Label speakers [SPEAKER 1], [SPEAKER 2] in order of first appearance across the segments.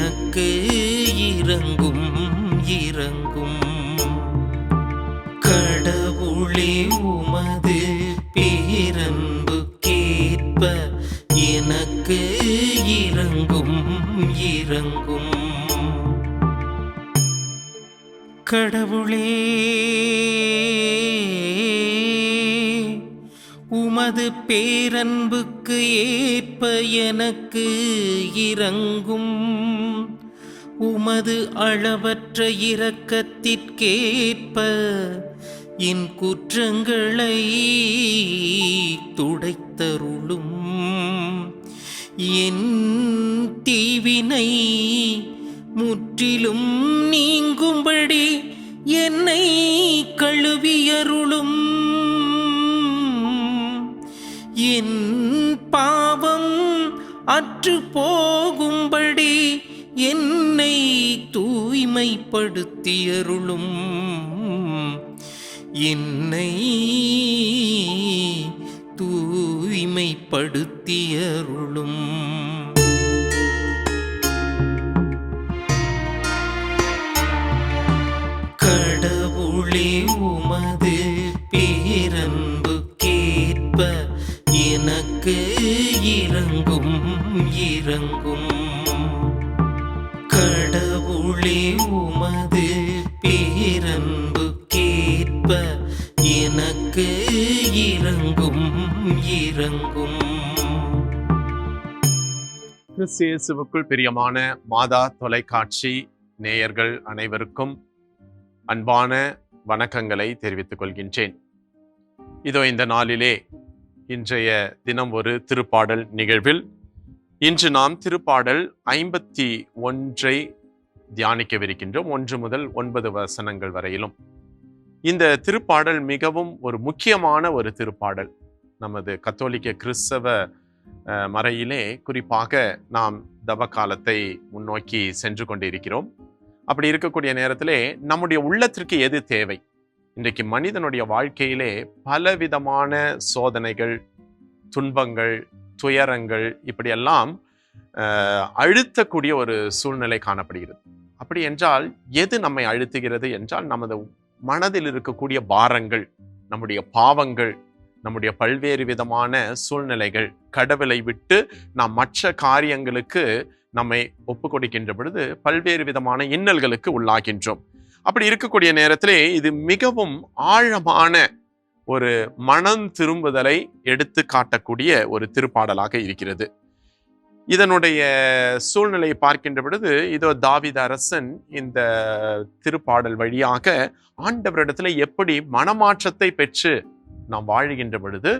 [SPEAKER 1] எனக்கு இறங்கும் இறங்கும் கடவுளே உமது பேரன்பு கேட்ப எனக்கு இறங்கும் இறங்கும் கடவுளே உமது பேரன்புக்கு ஏற்ப எனக்கு இறங்கும் உமது அளவற்ற இரக்கத்திற்கேற்ப என் குற்றங்களை துடைத்தருளும். என் தீவினை முற்றிலும் நீங்கும்படி என்னை கழுவியருளும். என் பாவம் அற்று போகும்படி என்னை தூய்மைப்படுத்தியருளும். என்னை தூய்மைப்படுத்தியருளும். கடவுளே உமது பேரன்பு கேட்ப எனக்கு இறங்கும் இறங்கும் கடவுளே உமது பேரன்பு கேட்ப. எனக்கு இறங்கும் இறங்கும்
[SPEAKER 2] கிறிஸ்து இயேசுவுக்குள் பிரியமான மாதா தொலைக்காட்சி நேயர்கள் அனைவருக்கும் அன்பான வணக்கங்களை தெரிவித்துக் கொள்கின்றேன். இதோ இந்த நாளிலே இன்றைய தினம் ஒரு திருப்பாடல் நிகழ்வில் இன்று நாம் திருப்பாடல் ஐம்பத்தி ஒன்றை தியானிக்கவிருக்கின்றோம். ஒன்று முதல் ஒன்பது வசனங்கள் வரையிலும். இந்த திருப்பாடல் மிகவும் ஒரு முக்கியமான ஒரு திருப்பாடல். நமது கத்தோலிக்க கிறிஸ்தவ மறையிலே குறிப்பாக நாம் தவ காலத்தை முன்னோக்கி சென்று கொண்டிருக்கிறோம். அப்படி இருக்கக்கூடிய நேரத்திலே நம்முடைய உள்ளத்திற்கு எது தேவை? இன்றைக்கு மனிதனுடைய வாழ்க்கையிலே பலவிதமான சோதனைகள் துன்பங்கள் துயரங்கள் இப்படியெல்லாம் அழுத்தக்கூடிய ஒரு சூழ்நிலை காணப்படுகிறது. அப்படி என்றால் எது நம்மை அழுத்துகிறது என்றால் நமது மனதில் இருக்கக்கூடிய பாரங்கள் நம்முடைய பாவங்கள் நம்முடைய பல்வேறு விதமான சூழ்நிலைகள் கடவுளை விட்டு நாம் மற்ற காரியங்களுக்கு நம்மை ஒப்பு கொடுக்கின்ற பொழுது பல்வேறு விதமான இன்னல்களுக்கு உள்ளாகின்றோம். அப்படி இருக்கக்கூடிய நேரத்திலே இது மிகவும் ஆழமான ஒரு மனம் திரும்புதலை எடுத்து காட்டக்கூடிய ஒரு திருப்பாடலாக இருக்கிறது. இதனுடைய சூழ்நிலையை பார்க்கின்ற பொழுது இதோ தாவித அரசன் இந்த திருப்பாடல் வழியாக ஆண்டவரிடத்துல எப்படி மனமாற்றத்தை பெற்று நாம் வாழுகின்ற பொழுது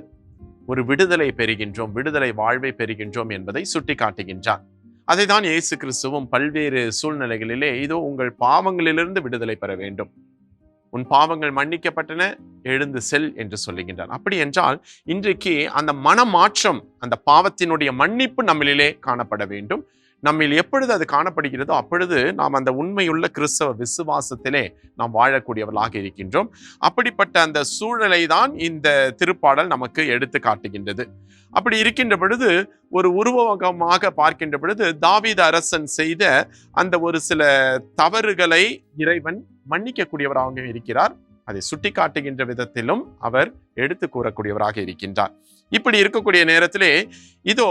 [SPEAKER 2] ஒரு விடுதலை பெறுகின்றோம் விடுதலை வாழ்வை பெறுகின்றோம் என்பதை சுட்டி காட்டுகின்றார் அதை தான் இயேசு கிறிஸ்துவும் பல்வேறு சூழ்நிலைகளிலே இதோ உங்கள் பாவங்களிலிருந்து விடுதலை பெற வேண்டும். உன் பாவங்கள் மன்னிக்கப்பட்டன எழுந்து செல் என்று சொல்லுகின்றார் அப்படி என்றால் இன்றைக்கு அந்த மனமாற்றம் அந்த பாவத்தினுடைய மன்னிப்பு நம்மளிலே காணப்பட வேண்டும். நம்மில் எப்பொழுது அது காணப்படுகிறதோ அப்பொழுது நாம் அந்த உண்மையுள்ள கிறிஸ்தவ விசுவாசத்திலே நாம் வாழக்கூடியவர்களாக இருக்கின்றோம். அப்படிப்பட்ட அந்த சூழலை தான் இந்த திருப்பாடல் நமக்கு எடுத்து காட்டுகின்றது. அப்படி இருக்கின்ற பொழுது ஒரு உருவகமாக பார்க்கின்ற பொழுது தாவீத அரசன் செய்த அந்த ஒரு சில தவறுகளை இறைவன் மன்னிக்கக்கூடியவராக இருக்கிறார். அதை சுட்டி காட்டுகின்ற விதத்திலும் அவர் எடுத்து கூறக்கூடியவராக இருக்கின்றார். இப்படி இருக்கக்கூடிய நேரத்திலே இதோ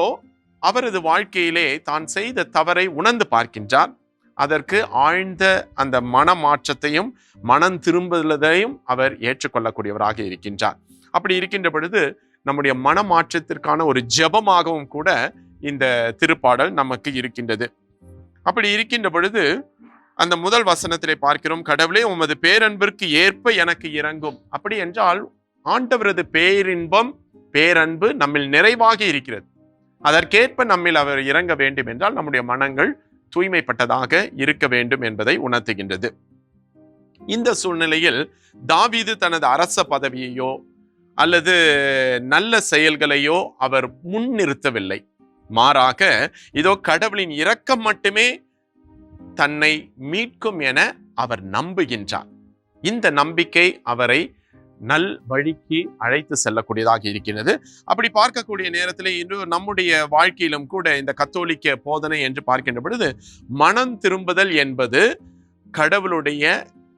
[SPEAKER 2] அவரது வாழ்க்கையிலே தான் செய்த தவறை உணர்ந்து பார்க்கின்றார். அதற்கு ஆழ்ந்த அந்த மனமாற்றத்தையும் மனம் திரும்புதலையும் அவர் ஏற்றுக்கொள்ளக்கூடியவராக இருக்கின்றார். அப்படி இருக்கின்ற பொழுது நம்முடைய மனமாற்றத்திற்கான ஒரு ஜெபமாகவும் கூட இந்த திருப்பாடல் நமக்கு இருக்கின்றது. அப்படி இருக்கின்ற பொழுது அந்த முதல் வசனத்திலே பார்க்கிறோம் கடவுளே உமது பேரன்பிற்கு ஏற்ப எனக்கு இறங்கும் அப்படி என்றால் ஆண்டவரது பேரின்பம் பேரன்பு நம்மில் நிறைவாகி இருக்கிறது. அதற்கேற்ப நம்மில் அவர் இறங்க வேண்டும் என்றால் நம்முடைய மனங்கள் தூய்மைப்பட்டதாக இருக்க வேண்டும் என்பதை உணர்த்துகின்றது. இந்த சூழ்நிலையில் தாவீது தனது அரச பதவியையோ அல்லது நல்ல செயல்களையோ அவர் முன்னிறுத்தவில்லை மாறாக இதோ கடவுளின் இரக்கம் மட்டுமே தன்னை மீட்கும் என அவர் நம்புகின்றார். இந்த நம்பிக்கை அவரை நல் வழிக்கு அழைத்து செல்லக்கூடியதாக இருக்கிறது. அப்படி பார்க்கக்கூடிய நேரத்தில் இன்று நம்முடைய வாழ்க்கையிலும் கூட இந்த கத்தோலிக்க போதனை என்று பார்க்கின்ற பொழுது மனம் திரும்புதல் என்பது கடவுளுடைய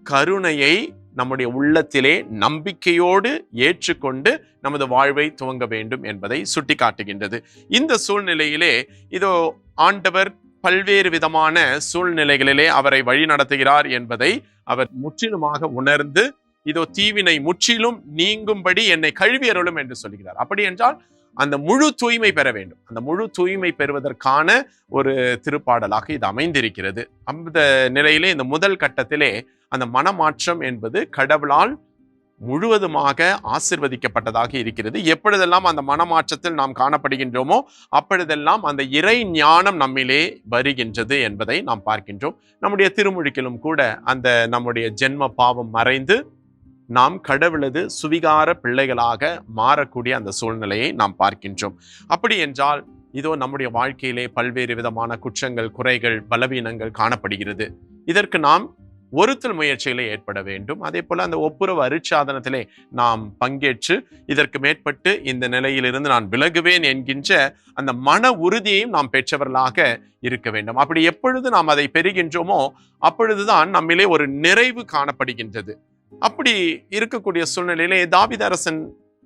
[SPEAKER 2] கருணையை நம்முடைய உள்ளத்திலே நம்பிக்கையோடு ஏற்றுக்கொண்டு நமது வாழ்வை துவங்க வேண்டும் என்பதை சுட்டிக்காட்டுகின்றது. இந்த சூழ்நிலையிலே இதோ ஆண்டவர் பல்வேறு விதமான சூழ்நிலைகளிலே அவரை வழி நடத்துகிறார் என்பதை அவர் முற்றிலுமாக உணர்ந்து இதோ தீவினை முற்றிலும் நீங்கும்படி என்னை கழுவி அருளும் என்று சொல்கிறார். அப்படி என்றால் அந்த முழு தூய்மை பெற வேண்டும். அந்த முழு தூய்மை பெறுவதற்கான ஒரு திருப்பாடலாக இது அமைந்திருக்கிறது. அந்த நிலையிலே இந்த முதல் கட்டத்திலே அந்த மனமாற்றம் என்பது கடவுளால் முழுவதுமாக ஆசிர்வதிக்கப்பட்டதாக இருக்கிறது. எப்பொழுதெல்லாம் அந்த மனமாற்றத்தில் நாம் காணப்படுகின்றோமோ அப்பொழுதெல்லாம் அந்த இறை ஞானம் நம்மிலே வருகின்றது என்பதை நாம் பார்க்கின்றோம். நம்முடைய திருமுழுக்கிலும் கூட அந்த நம்முடைய ஜென்ம பாவம் மறைந்து நாம் கடவுளது சுவிகார பிள்ளைகளாக மாறக்கூடிய அந்த சூழ்நிலையை நாம் பார்க்கின்றோம். அப்படி என்றால் இதோ நம்முடைய வாழ்க்கையிலே பல்வேறு விதமான குற்றங்கள் குறைகள் பலவீனங்கள் காணப்படுகிறது. இதற்கு நாம் ஒருத்தல் முயற்சிகளை ஏற்பட வேண்டும். அதே போல அந்த ஒப்புரவு அருட்சாதனத்திலே நாம் பங்கேற்று இதற்கு மேற்பட்டு இந்த நிலையிலிருந்து நான் விலகுவேன் என்கின்ற அந்த மன உறுதியையும் நாம் பெற்றவர்களாக இருக்க வேண்டும். அப்படி எப்பொழுது நாம் அதை பெறுகின்றோமோ அப்பொழுதுதான் நம்மிலே ஒரு நிறைவு காணப்படுகின்றது. அப்படி இருக்கக்கூடிய சூழ்நிலையிலே தாவிதரசன்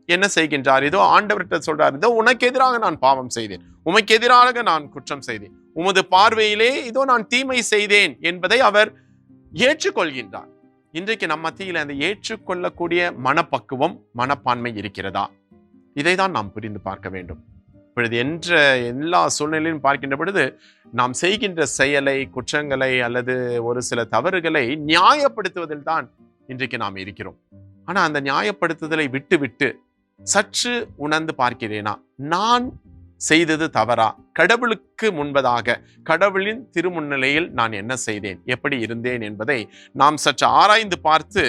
[SPEAKER 2] என்ன செய்கின்றார்? இதோ ஆண்டவர்கிட்ட சொல்றார் இதோ உனக்கு எதிராக நான் பாவம் செய்தேன். உமக்கு எதிராக நான் குற்றம் செய்தேன். உமது பார்வையிலே இதோ நான் தீமை செய்தேன் என்பதை அவர் ஏற்றுக்கொள்கின்றார். இன்றைக்கு நம் மத்தியில் அந்த ஏற்றுக்கொள்ளக்கூடிய மனப்பக்குவம் மனப்பான்மை இருக்கிறதா? இதை தான் நாம் புரிந்து பார்க்க வேண்டும். இப்பொழுது என்ற எல்லா சூழ்நிலையும் பார்க்கின்ற பொழுது நாம் செய்கின்ற செயலை குற்றங்களை அல்லது ஒரு சில தவறுகளை நியாயப்படுத்துவதில் தான் இன்றைக்கு நாம் இருக்கிறோம். ஆனால் அந்த நியாயப்படுத்துதலை விட்டு விட்டு சற்று உணர்ந்து பார்க்கிறேனா நான் செய்தது தவறா? கடவுளுக்கு முன்பதாக கடவுளின் திருமுன்னிலையில் நான் என்ன செய்தேன்? எப்படி இருந்தேன் என்பதை நாம் சற்று ஆராய்ந்து பார்த்து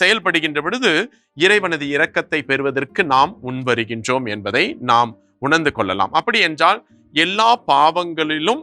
[SPEAKER 2] செயல்படுகின்ற பொழுது இறைவனது இரக்கத்தை பெறுவதற்கு நாம் முன்வருகின்றோம் என்பதை நாம் உணர்ந்து கொள்ளலாம். அப்படி என்றால் எல்லா பாவங்களிலும்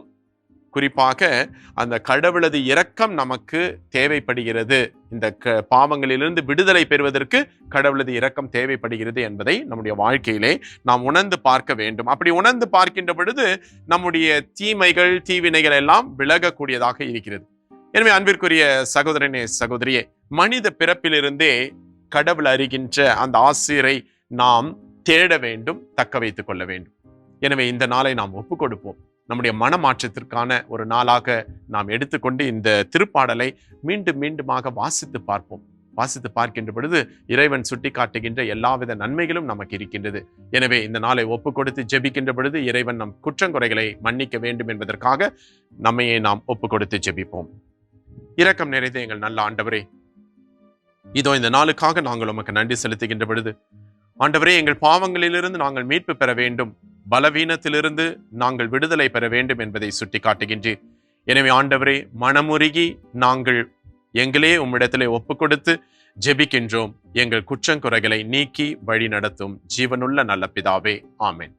[SPEAKER 2] குறிப்பாக அந்த கடவுளது இரக்கம் நமக்கு தேவைப்படுகிறது. இந்த க பாவங்களிலிருந்து விடுதலை பெறுவதற்கு கடவுளது இரக்கம் தேவைப்படுகிறது என்பதை நம்முடைய வாழ்க்கையிலே நாம் உணர்ந்து பார்க்க வேண்டும். அப்படி உணர்ந்து பார்க்கின்ற பொழுது நம்முடைய தீமைகள் தீவினைகள் எல்லாம் விலகக்கூடியதாக இருக்கிறது. எனவே அன்பிற்குரிய சகோதரனே சகோதரியே மனித பிறப்பிலிருந்தே கடவுள் அறிகின்ற அந்த ஆசிரியரை நாம் தேட வேண்டும் தக்க வைத்துக் கொள்ள வேண்டும். எனவே இந்த நாளை நாம் ஒப்புக்கொடுப்போம். கொடுப்போம் நம்முடைய மனமாற்றத்திற்கான ஒரு நாளாக நாம் எடுத்துக்கொண்டு இந்த திருப்பாடலை மீண்டும் மீண்டுமாக வாசித்து பார்ப்போம். வாசித்து பார்க்கின்ற பொழுது இறைவன் சுட்டி காட்டுகின்ற எல்லாவித நன்மைகளும் நமக்கு இருக்கின்றது. எனவே இந்த நாளை ஒப்பு கொடுத்து ஜெபிக்கின்ற பொழுது இறைவன் நம் குற்றங்குறைகளை மன்னிக்க வேண்டும் என்பதற்காக நம்மையே நாம் ஒப்பு கொடுத்து ஜெபிப்போம். இரக்கம் நிறைந்த எங்கள் நல்ல ஆண்டவரே இதோ இந்த நாளுக்காக நாங்கள் உமக்கு நன்றி செலுத்துகின்ற பொழுது ஆண்டவரே எங்கள் பாவங்களிலிருந்து நாங்கள் மீட்பு பெற வேண்டும். பலவீனத்திலிருந்து நாங்கள் விடுதலை பெற வேண்டும் என்பதை சுட்டிக்காட்டுகின்றீர். எனவே ஆண்டவரே மனமுருகி நாங்கள் எங்களே உம்மிடத்திலே ஒப்பு கொடுத்து ஜெபிக்கின்றோம். எங்கள் குற்றங்குறைகளை நீக்கி வழி நடத்தும் ஜீவனுள்ள நல்ல பிதாவே. ஆமேன்.